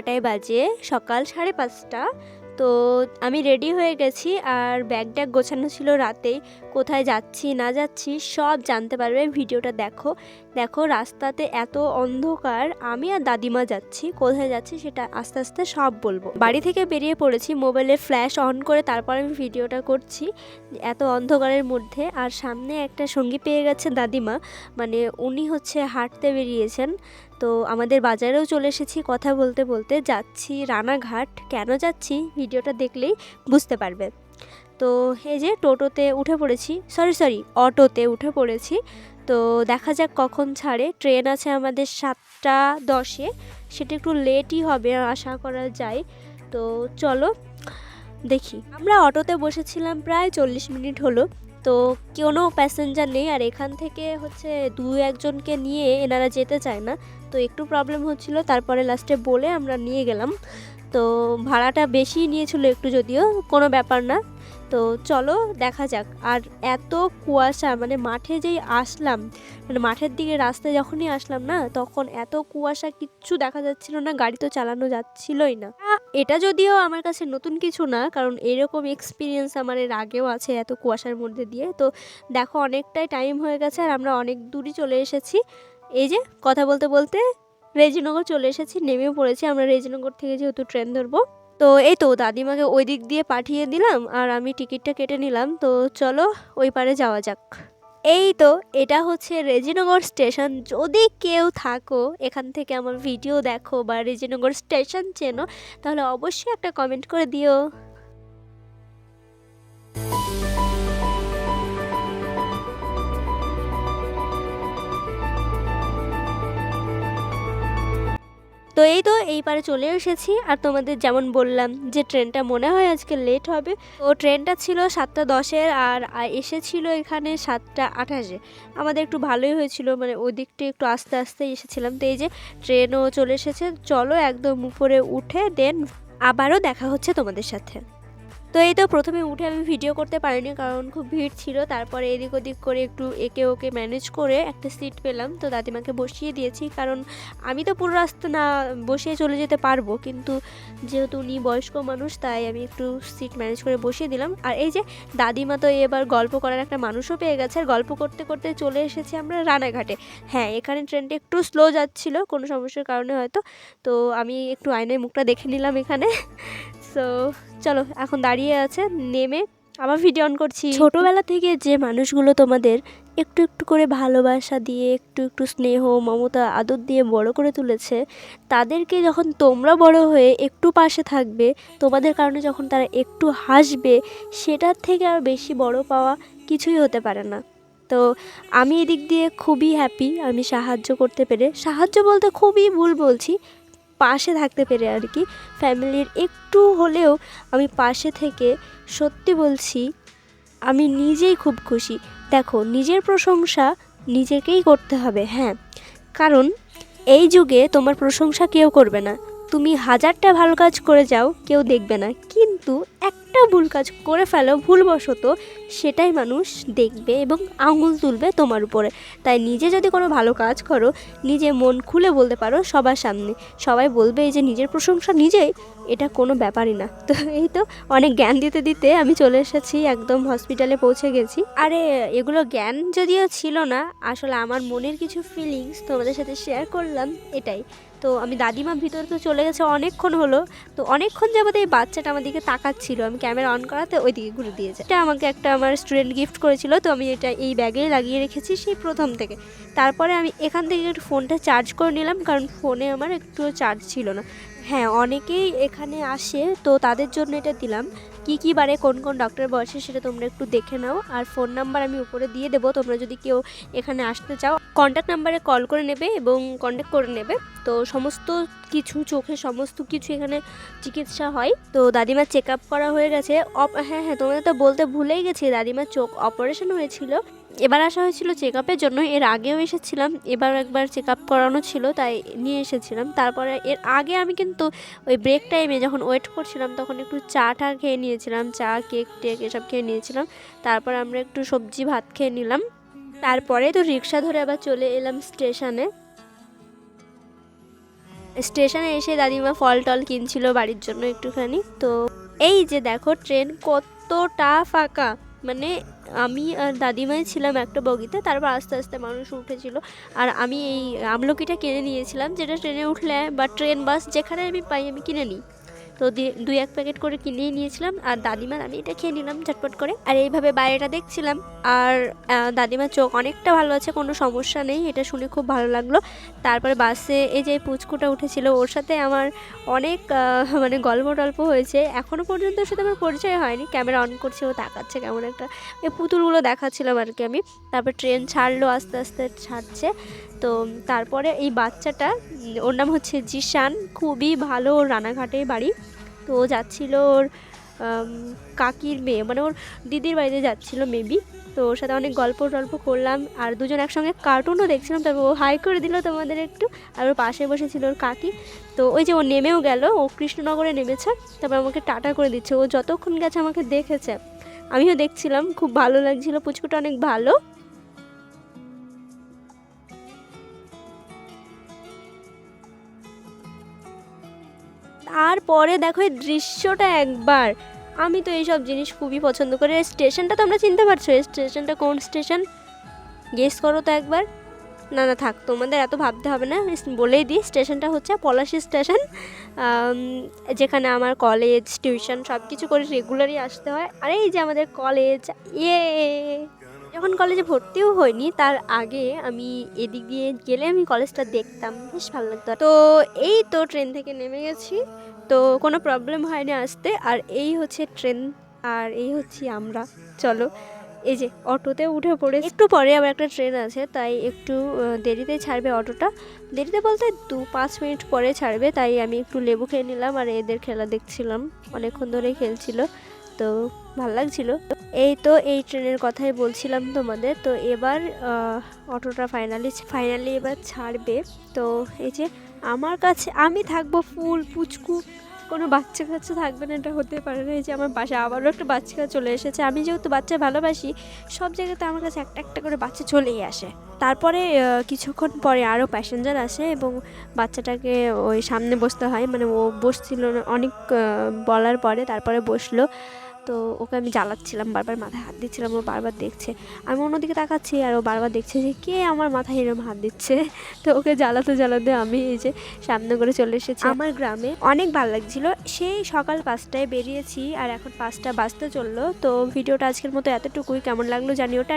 কটায় বাজে, সকাল সাড়ে পাঁচটা। তো আমি রেডি হয়ে গেছি আর ব্যাগ ট্যাগ গোছানো ছিল রাতেই কোথায় যাচ্ছি, না যাচ্ছি, সব জানতে পারবে। ভিডিওটা দেখো। দেখো রাস্তাতে এত অন্ধকার, আমি আর দাদিমা যাচ্ছি। কোথায় যাচ্ছি সেটা আস্তে আস্তে সব বলব। বাড়ি থেকে বেরিয়ে পড়েছি মোবাইলে ফ্ল্যাশ অন করে তারপর আমি ভিডিওটা করছি। এত অন্ধকারের মধ্যে আর সামনে একটা সঙ্গী পেয়ে গেছে দাদিমা। মানে উনি হচ্ছে হাঁটতে বেরিয়েছেন। তো আমাদের বাজারেও চলে এসেছি কথা বলতে বলতে যাচ্ছি রানাঘাট। কেন যাচ্ছি? ভিডিওটা দেখলেই বুঝতে পারবে। তো এই যে টোটোতে উঠে পড়েছি সরি সরি অটোতে উঠে পড়েছি। তো দেখা যাক কখন ছাড়ে। ট্রেন আছে আমাদের সাতটা দশে। সেটা একটু লেটই হবে আশা করা যায়। তো চলো দেখি। আমরা অটোতে বসেছিলাম প্রায় চল্লিশ মিনিট হলো। তো কোনো প্যাসেঞ্জার নেই আর এখান থেকে হচ্ছে দু একজনকে নিয়ে এনারা যেতে চায় না। তো একটু প্রবলেম হচ্ছিল, তারপরে লাস্টে বলে আমরা নিয়ে গেলাম। তো ভাড়াটা বেশি নিয়েছিল একটু যদিও, কোনো ব্যাপার না। তো চলো দেখা যাক। আর এত কুয়াশা মানে মাঠে যেই আসলাম মানে মাঠের দিকে রাস্তায় যখনই আসলাম না, তখন এত কুয়াশা কিচ্ছু দেখা যাচ্ছিল না, গাড়ি তো চালানো যাচ্ছিলই না। এটা যদিও আমার কাছে নতুন কিছু না, কারণ এরকম এক্সপিরিয়েন্স আমার এর আগেও আছে এত কুয়াশার মধ্যে দিয়ে। তো দেখো, অনেকটাই টাইম হয়ে গেছে আর আমরা অনেক দূরই চলে এসেছি। এই যে, কথা বলতে বলতে রেজিনগর চলে এসেছি, নেমেও পড়েছি। আমরা রেজিনগর থেকে যেহেতু ট্রেন ধরবো। তো এই তো দাদিমাকে ওই দিক দিয়ে পাঠিয়ে দিলাম আর আমি টিকিটটা কেটে নিলাম। তো চলো ওই পারে যাওয়া যাক। এই তো, এটা হচ্ছে রেজিনগর স্টেশন। যদি কেউ থাকো, এখান থেকে আমার ভিডিও দেখো বা রেজিনগর স্টেশন চেনো, তাহলে অবশ্যই একটা কমেন্ট করে দিও। তো এই তো এই পারে চলে এসেছি। আর তোমাদের যেমন বললাম যে ট্রেনটা মনে হয় আজকে লেট হবে ও ট্রেনটা ছিল সাতটা দশের আর এসেছিল এখানে সাতটা আঠাশে। আমাদের একটু ভালোই হয়েছিল মানে ওই দিকটা একটু আস্তে আস্তে এসেছিলাম। তো এই যে ট্রেনও চলে এসেছে, চলো একদম উপরে উঠে দেন আবারও দেখা হচ্ছে তোমাদের সাথে। তো এই তো প্রথমে উঠে আমি ভিডিও করতে পারিনি কারণ খুব ভিড় ছিল। তারপরে এদিক ওদিক করে একটু একে ওকে ম্যানেজ করে একটা সিট পেলাম। তো দাদিমাকে বসিয়ে দিয়েছি কারণ আমি তো পুরো রাস্তা না বসিয়ে চলে যেতে পারব কিন্তু যেহেতু উনি বয়স্ক মানুষ তাই আমি একটু সিট ম্যানেজ করে বসিয়ে দিলাম। আর এই যে দাদিমা তো এবার গল্প করার একটা মানুষও পেয়ে গেছে। আর গল্প করতে করতে চলে এসেছি আমরা রানাঘাটে। হ্যাঁ এখানে ট্রেনটা একটু স্লো যাচ্ছিল কোনো সমস্যার কারণে হয়তো। তো আমি একটু আয়নায় মুখটা দেখে নিলাম এখানে। সো চলো, এখন দাঁড়িয়ে আছে, নেমে আবার ভিডিও অন করছি। ছোটোবেলা থেকে যে মানুষগুলো তোমাদের একটু একটু করে ভালোবাসা দিয়ে, একটু একটু স্নেহ, মমতা, আদর দিয়ে বড় করে তুলেছে, তাদেরকে যখন তোমরা বড় হয়ে একটু পাশে থাকবে, তোমাদের কারণে যখন তারা একটু হাসবে, সেটার থেকে আর বেশি বড় পাওয়া কিছুই হতে পারে না। তো, আমি এদিক দিয়ে খুবই হ্যাপি আমি সাহায্য করতে পেরে, সাহায্য বলতে খুবই ভুল বলছি পাশে থাকতে পেরে আর কি। ফ্যামিলির একটু হলেও আমি পাশে থেকে সত্যি বলছি, আমি নিজেই খুব খুশি। দেখো, নিজের প্রশংসা নিজেকেই করতে হবে হ্যাঁ। কারণ এই যুগে তোমার প্রশংসা কেউ করবে না। তুমি হাজারটা ভালো কাজ করে যাও, কেউ দেখবে না। কিন্তু একটা ভুল কাজ করে ফেলো, ভুলবশত, সেটাই মানুষ দেখবে এবং আঙুল তুলবে তোমার উপরে। তাই নিজে যদি কোনো ভালো কাজ করো, নিজে মন খুলে বলতে পারো সবার সামনে। সবাই বলবে এই যে নিজের প্রশংসা নিজেই, এটা কোনো ব্যাপারই না। তো এই তো অনেক জ্ঞান দিতে দিতে আমি চলে এসেছি, একদম হসপিটালে পৌঁছে গেছি। আরে, এগুলো জ্ঞান যদিও ছিল না, আসলে আমার মনের কিছু ফিলিংস তোমাদের সাথে শেয়ার করলাম, এটাই। তো আমি দাদিমা ভিতরে তো চলে গেছে অনেকক্ষণ হলো, তো অনেকক্ষণ যাবত এই বাচ্চাটা আমার দিকে তাকাচ্ছিল। আমি ক্যামেরা অন করাতে ওই দিকে ঘুরে দিয়েছে। এটা আমাকে একটা আমার স্টুডেন্ট গিফট করেছিল, তো আমি এটা এই ব্যাগেই লাগিয়ে রেখেছি সেই প্রথম থেকে। তারপরে আমি এখান থেকে একটু ফোনটা চার্জ করে নিলাম, কারণ ফোনে আমার একটুও চার্জ ছিল না। হ্যাঁ অনেকেই এখানে আসে, তো তাদের জন্য এটা দিলাম। কি কি বারে কোন কোন ডক্টর বসে সেটা তোমরা একটু দেখে নাও। আর ফোন নাম্বার আমি উপরে দিয়ে দেবো, তোমরা যদি কেউ এখানে আসতে চাও। কন্ট্যাক্ট নাম্বারে কল করে নেবে এবং কন্ট্যাক্ট করে নেবে। তো সমস্ত কিছু, চোখে সমস্ত কিছু এখানে চিকিৎসা হয়। তো দাদিমার চেক আপ করা হয়ে গেছে। অপ হ্যাঁ হ্যাঁ তোমাদের তো বলতে ভুলেই গেছি, দাদিমার চোখ অপারেশন হয়েছিল। এবার আসা হয়েছিল চেক আপের জন্য। এর আগেও এসেছিলাম, এবার একবার চেক আপ করানো ছিল, তাই নিয়ে এসেছিলাম। তারপরে এর আগে আমি কিন্তু ওই ব্রেক টাইমে যখন ওয়েট করছিলাম, তখন একটু চা টা খেয়ে নিয়েছিলাম চা, কেক, টেক এসব খেয়ে নিয়েছিলাম। তারপর আমরা একটু সবজি, ভাত খেয়ে নিলাম। তারপরে তো রিক্সা ধরে আবার চলে এলাম স্টেশনে। স্টেশনে এসে দাদিমা ফল টল কিনছিল বাড়ির জন্য একটুখানি। তো এই যে দেখো, ট্রেন কতটা ফাঁকা। মানে আমি আর দাদিমাই ছিলাম একটা বগিতে, তারপর আস্তে আস্তে মানুষ উঠেছিল। আর আমি এই আমলকিটা কিনে নিয়েছিলাম, যেটা ট্রেনে উঠলে বা ট্রেন, বাস যেখানে আমি পাই আমি কিনে নিই। তো দুই এক প্যাকেট করে কিনেই নিয়েছিলাম আর দাদিমার আমি এটা খেয়ে নিলাম ঝটপট করে। আর এইভাবে বাইরেটা দেখছিলাম আর দাদিমার চোখ অনেকটা ভালো আছে, কোনো সমস্যা নেই, এটা শুনে খুব ভালো লাগল। তারপরে বাসে এই যে পুচকুটা উঠেছিল, ওর সাথে আমার অনেক মানে গল্প টল্প হয়েছে। এখনও পর্যন্ত সাথে আমার পরিচয় হয়নি, ক্যামেরা অন করছে, ও তাকাচ্ছে কেমন একটা। এই পুতুলগুলো দেখাচ্ছিলাম আর কি আমি। তারপর ট্রেন ছাড়লো, আস্তে আস্তে ছাড়ছে। তো তারপরে এই বাচ্চাটা ওর নাম হচ্ছে জিশান, খুবই ভালো রানাঘাটে বাড়ি। তো ও যাচ্ছিল ওর কাকির মেয়ে মানে ওর দিদির বাড়িতে যাচ্ছিল মেবি তো ওর সাথে অনেক গল্প টল্প করলাম, আর দুজন একসঙ্গে কার্টুনও দেখছিলাম, তবে ও হাই করে দিল তোমাদের একটু, আর ওর পাশে বসেছিল ওর কাকি, তো ওই যে ও নেমেও গেল, ও কৃষ্ণনগরে নেমেছে তারপর আমাকে টাটা করে দিচ্ছে, ও যতক্ষণ গেছে আমাকে দেখেছে, আমিও দেখছিলাম, খুব ভালো লাগছিল, পুচকুটা অনেক ভালো তারপরে দেখো এই দৃশ্যটা একবার। আমি তো এইসব জিনিস খুবই পছন্দ করি। আর স্টেশনটা তো আমরা চিনতে পারছ, এই স্টেশনটা কোন স্টেশন? গেস করো তো একবার। না না, থাক, তোমাদের এত ভাবতে হবে না। বলেই দিই, স্টেশনটা হচ্ছে পলাশি স্টেশন। যেখানে আমার কলেজ টিউশন সব কিছু করে রেগুলারই আসতে হয়। আর এই যে আমাদের কলেজ ইয়ে! যখন কলেজে ভর্তিও হয়নি, তার আগে আমি এদিক দিয়ে গেলে আমি কলেজটা দেখতাম। বেশ ভালো লাগতো। তো এই তো ট্রেন থেকে নেমে গেছি। তো কোনো প্রবলেম হয়নি আসতে। আর এই হচ্ছে ট্রেন আর এই হচ্ছি আমরা। চলো, এই যে অটোতে উঠে পড়ে একটু পরে আবার একটা ট্রেন আছে, তাই একটু দেরিতে ছাড়বে অটোটা। দেরিতে বলতে দু পাঁচ মিনিট পরে ছাড়বে, তাই আমি একটু লেবু খেয়ে নিলাম, আর এদের খেলা দেখছিলাম। অনেকক্ষণ ধরেই খেলছিল, তো ভালো লাগছিল। এই তো এই ট্রেনের কথাই বলছিলাম তোমাদের। তো এবার অটোটা ফাইনালি ফাইনালি এবার ছাড়বে। তো এই যে আমার কাছে, আমি থাকব ফুল, পুচকু। কোনো বাচ্চা কাচ্চা থাকবে না, এটা হতে পারে না। এই যে আমার বাসায় আবারও একটা বাচ্চা চলে এসেছে। আমি যেহেতু বাচ্চা ভালোবাসি, সব জায়গাতে আমার কাছে একটা একটা করে বাচ্চা চলেই আসে। তারপরে কিছুক্ষণ পরে আরও প্যাসেঞ্জার আসে এবং বাচ্চাটাকে ওই সামনে বসতে হয়। মানে ও বসছিল অনেক বলার পরে তারপরে বসল। তো ওকে আমি জ্বালাচ্ছিলাম বারবার মাথায় হাত দিচ্ছিলাম ও বারবার দেখছে। আমি অন্যদিকে তাকাচ্ছি আর ও বারবার দেখছে যে কে আমার মাথায় এরম হাত দিচ্ছে। তো ওকে জ্বালাতে জ্বালাতে আমি এই যে সামনে করে চলে এসেছি। আমার গ্রামে অনেক ভালো লাগছিল। সেই সকাল পাঁচটায় বেরিয়েছি আর এখন পাঁচটা বাজতে চলল। তো ভিডিওটা আজকের মতো এতটুকুই। কেমন লাগল জানি ওটা